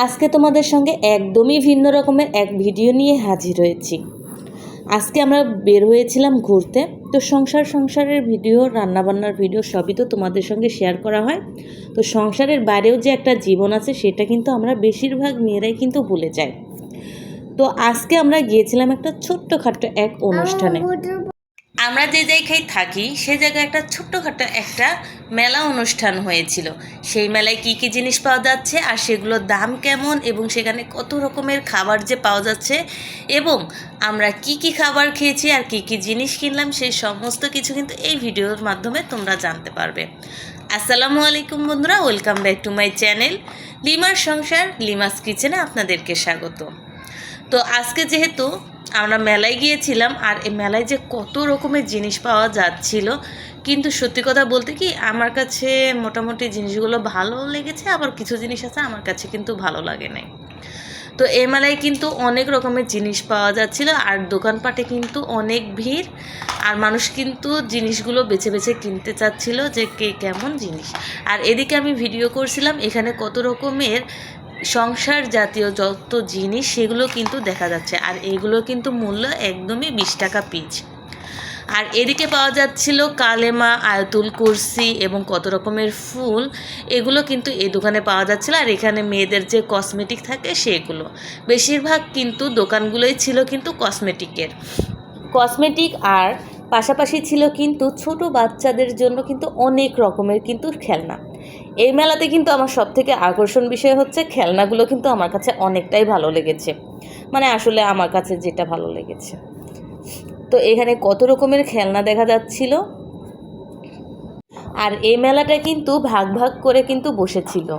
আজকে তোমাদের সঙ্গে একদমই ভিন্ন রকমের এক ভিডিও নিয়ে হাজির হয়েছি। আজকে আমরা বের হয়েছিলাম ঘুরতে, তো সংসার সংসারের ভিডিও, রান্নাবান্নার ভিডিও সবই তো তোমাদের সঙ্গে শেয়ার করা হয়। তো সংসারের বাইরেও যে একটা জীবন আছে, সেটা কিন্তু আমরা বেশিরভাগ মেয়েরাই কিন্তু ভুলে যাই তো আজকে আমরা গিয়েছিলাম একটা ছোট্টখাট্ট এক অনুষ্ঠানে। আমরা যে জায়গায় থাকি, সে জায়গায় একটা ছোট্টখাটো একটা মেলা অনুষ্ঠান হয়েছিল। সেই মেলায় কি কি জিনিস পাওয়া যাচ্ছে আর সেগুলোর দাম কেমন এবং সেখানে কত রকমের খাবার যে পাওয়া যাচ্ছে এবং আমরা কি কি খাবার খেয়েছি আর কি কি জিনিস কিনলাম, সেই সমস্ত কিছু কিন্তু এই ভিডিওর মাধ্যমে তোমরা জানতে পারবে। আসসালামু আলাইকুম বন্ধুরা, welcome back to my channel লিমার সংসার, লিমাস কিচেনে আপনাদেরকে স্বাগত। তো আজকে যেহেতু আমরা মেলায় গিয়েছিলাম আর এই মেলায় যে কত রকমের জিনিস পাওয়া যাচ্ছিল, কিন্তু সত্যি কথা বলতে কি আমার কাছে মোটামুটি জিনিসগুলো ভালো লেগেছে, আবার কিছু জিনিস আছে আমার কাছে কিন্তু ভালো লাগে নাই। তো এই মেলায় কিন্তু অনেক রকমের জিনিস পাওয়া যাচ্ছিল আর দোকানপাটে কিন্তু অনেক ভিড় আর মানুষ কিন্তু জিনিসগুলো বেছে বেছে কিনতে চাচ্ছিল যে কে কেমন জিনিস। আর এদিকে আমি ভিডিও করছিলাম এখানে কত রকমের সংসার জাতীয় যত জিনিস, সেগুলো কিন্তু দেখা যাচ্ছে। আর এগুলো কিন্তু মূল্য একদমই বিশ টাকা পিচ। আর এদিকে পাওয়া যাচ্ছিল কালেমা, আয়তুল কুরসি এবং কত রকমের ফুল। এগুলো কিন্তু এই দোকানে পাওয়া যাচ্ছিল। আর এখানে মেয়েদের যে কসমেটিক থাকে, সেগুলো। বেশিরভাগ কিন্তু দোকানগুলোই ছিল কিন্তু কসমেটিকের। কসমেটিক আর পাশাপাশি ছিল কিন্তু ছোট বাচ্চাদের জন্য কিন্তু অনেক রকমের কিন্তু খেলনা। এই মেলাতে কিন্তু আমার সব থেকে আকর্ষণ বিষয় হচ্ছে খেলনাগুলো কিন্তু আমার কাছে অনেকটাই ভালো লেগেছে। মানে আসলে আমার কাছে যেটা ভালো লেগেছে। তো এখানে কত রকমের খেলনা দেখা যাচ্ছিল? আর এই মেলাটা কিন্তু ভাগ ভাগ করে কিন্তু বসেছিল।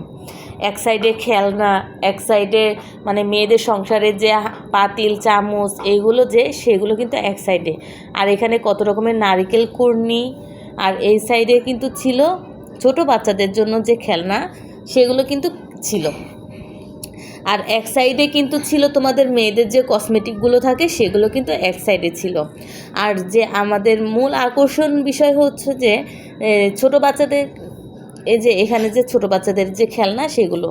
এক সাইডে খেলনা, এক সাইডে মানে মেয়েদের সংসারের যে পাতিল, চামচ এইগুলো যে, সেগুলো কিন্তু এক সাইডে। আর এখানে কত রকমের নারিকেল কুর্নি, আর এই সাইডে কিন্তু ছিল ছোট বাচ্চাদের জন্য যে খেলনা, সেগুলো কিন্তু ছিল। আর এক সাইডে কিন্তু ছিল তোমাদের মেয়েদের যে কসমেটিকগুলো থাকে, সেগুলো কিন্তু এক সাইডে ছিল। আর যে আমাদের মূল আকর্ষণ বিষয় হচ্ছে যে ছোট বাচ্চাদের, এই যে এখানে যে ছোট বাচ্চাদের যে খেলনা, সেগুলো।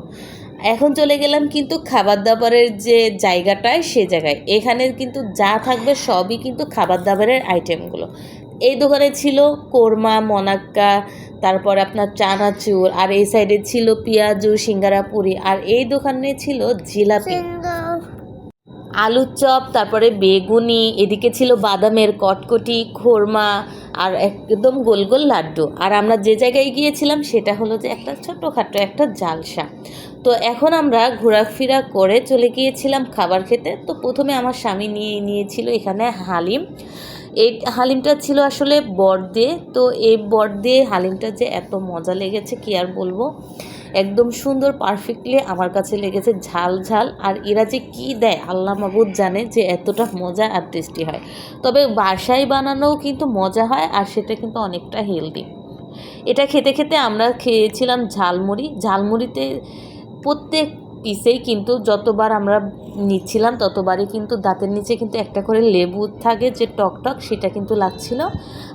এখন চলে গেলাম কিন্তু খাবার দাবারের যে জায়গাটায়, সে জায়গায়। এখানে কিন্তু যা থাকবে, সবই কিন্তু খাবার দাবারের আইটেমগুলো এই দোকানে ছিল কোরমা, মনাক্কা তারপর আপনার চানাচুর আর এই সাইডে ছিল পেঁয়াজু, সিঙ্গারা পুরি, আর এই দোকানে ছিল জিলাপি। আলুর চপ, তারপরে বেগুনি, এদিকে ছিল বাদামের কটকটি, খোরমা, আর একদম গোল গোল লাড্ডু। আর আমরা যে জায়গায় গিয়েছিলাম, সেটা হলো যে একটা ছোটোখাটো একটা জালসা। তো এখন আমরা ঘোরাফেরা করে চলে গিয়েছিলাম খাবার খেতে। তো প্রথমে আমার স্বামী নিয়ে নিয়েছিল এখানে হালিম। এই হালিমটা ছিল আসলে বর দিয়ে তো এই বর দিয়ে হালিমটা যে এত মজা লেগেছে, কি আর বলব? একদম সুন্দর পারফেক্টলি আমার কাছে লেগেছে, ঝাল ঝাল। আর এরা যে কি দেয়, আল্লাহ মাবুদ জানে যে এতটা মজা আর টেস্টি হয়। তবে বাসায় বানানোও কিন্তু মজা হয়, আর সেটা কিন্তু অনেকটা হেলদি এটা খেতে খেতে আমরা খেয়েছিলাম ঝালমুড়ি। ঝালমুড়িতে প্রত্যেক পিসেই কিন্তু যতবার আমরা নিচ্ছিলাম, ততবারই কিন্তু দাঁতের নিচে কিন্তু একটা করে লেবু থাকে যে টকটক টক, সেটা কিন্তু লাগছিল।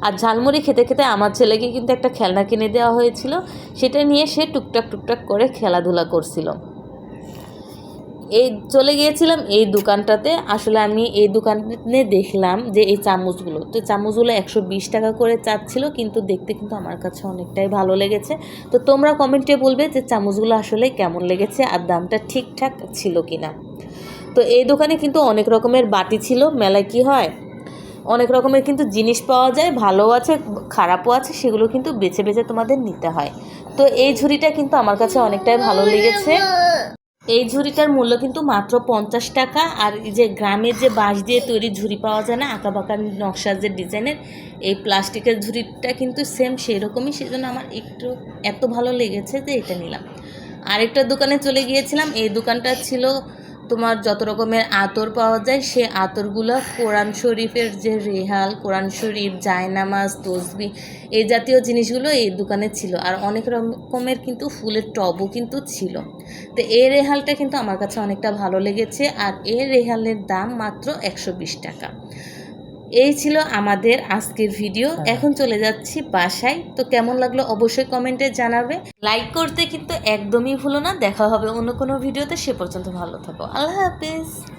আর ঝালমুড়ি খেতে খেতে আমার ছেলেকে কিন্তু একটা খেলনা কিনে দেওয়া হয়েছিল। সেটা নিয়ে সে টুকটাক টুকটাক করে খেলাধুলা করছিল। এই চলে গিয়েছিলাম এই দোকানটাতে। আসলে আমি এই দোকানে দেখলাম যে এই চামচগুলো। তো চামচগুলো একশো বিশ টাকা করে চাচ্ছিল, কিন্তু দেখতে কিন্তু আমার কাছে অনেকটাই ভালো লেগেছে। তো তোমরা কমেন্টে বলবে যে চামচগুলো আসলে কেমন লেগেছে আর দামটা ঠিকঠাক ছিল কি না তো এই দোকানে কিন্তু অনেক রকমের বাটি ছিল, মেলায় কি হয়? অনেক রকমের কিন্তু জিনিস পাওয়া যায় ভালো আছে, খারাপও আছে, সেগুলো কিন্তু বেছে বেছে তোমাদের নিতে হয়। তো এই ঝুড়িটা কিন্তু আমার কাছে অনেকটাই ভালো লেগেছে। এই ঝুড়িটার মূল্য কিন্তু মাত্র পঞ্চাশ টাকা। আর এই যে গ্রামের যে বাঁশ দিয়ে তৈরি ঝুড়ি পাওয়া যায় না আঁকা বাঁকা নকশার যে ডিজাইনের, এই প্লাস্টিকের ঝুড়িটা কিন্তু সেম সেরকমই। সেজন্য আমার একটু এত ভালো লেগেছে যে এটা নিলাম। আরেকটা দোকানে চলে গিয়েছিলাম। এই দোকানটা ছিল তোমার যত রকমের আতর পাওয়া যায়, সে আতরগুলো কোরআন শরীফের যে রেহাল, কোরআন শরীফ, জায়নামাজ, তসবি, এই জাতীয় জিনিসগুলো এই দোকানে ছিল। আর অনেক রকমের কিন্তু ফুলের টবও কিন্তু ছিল। তো এই রেহালটা কিন্তু আমার কাছে অনেকটা ভালো লেগেছে। আর এই রেহালের দাম মাত্র একশো বিশ টাকা। এই ছিল আমাদের আজকের ভিডিও। হ্যাঁ। এখন চলে যাচ্ছি বাসায়। তো কেমন লাগল অবশ্যই কমেন্টে জানাবে। লাইক করতে কিন্তু একদমই ভুলো না। দেখা হবে অন্য কোনো ভিডিওতে। সে পর্যন্ত ভালো থাকো। আল্লাহ হাফেজ।